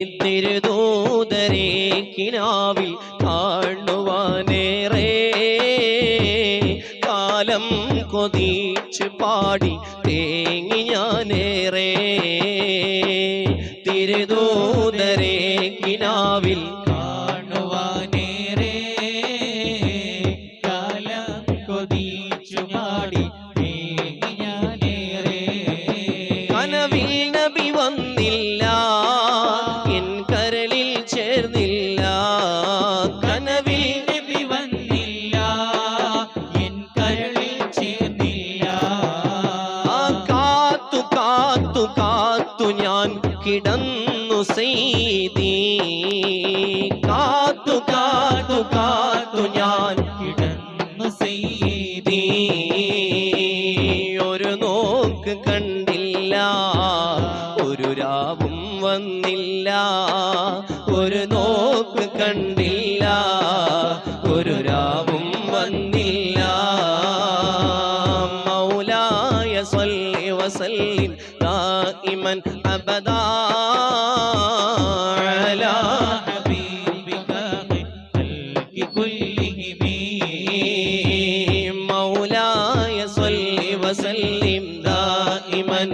തിരുദൂതരെ കിനാവിൽ കാണുവാനേറെ കാലം കൊതിച്ച് പാടി തേങ്ങി ഞാനേറെ. തിരുദൂതരെ കിനാവിൽ എൻ കരളിൽ ചേർന്നില്ല. കനവിൽ നബി വന്നില്ല. എൻ കരളിൽ ചേർന്നില്ല. കാത്തു കാത്തു കാത്തു ഞാൻ കിടന്നു സെയ്തി കാത്തു കാത്തു കാത്തു ഞാൻ കിടന്നു ചെയ്തി ഒരു നോക്ക് കണ്ടില്ല. ഒരു രാവും വന്നില്ല. ഒരു നോക്ക് കണ്ടില്ല. ഒരു രാവും വന്നില്ല. മൗലായ സല്ലി വസല്ലിൻ ദായിമൻ അബദാ. അലാ ഹബീബിക ഖൽഖി കുല്ലിഹി മൗലായ സല്ലി ദായിമൻ